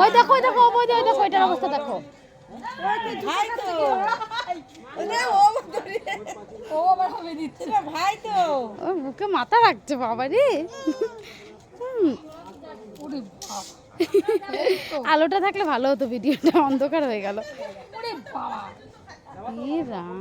ওই দেখো ওই দেখো ওই দেখো এটার অবস্থা দেখো। মুখে মাথা রাখছে বাবা। রে আলোটা থাকলে ভালো হতো ভিডিওটা অন্ধকার হয়ে গেল। রাম।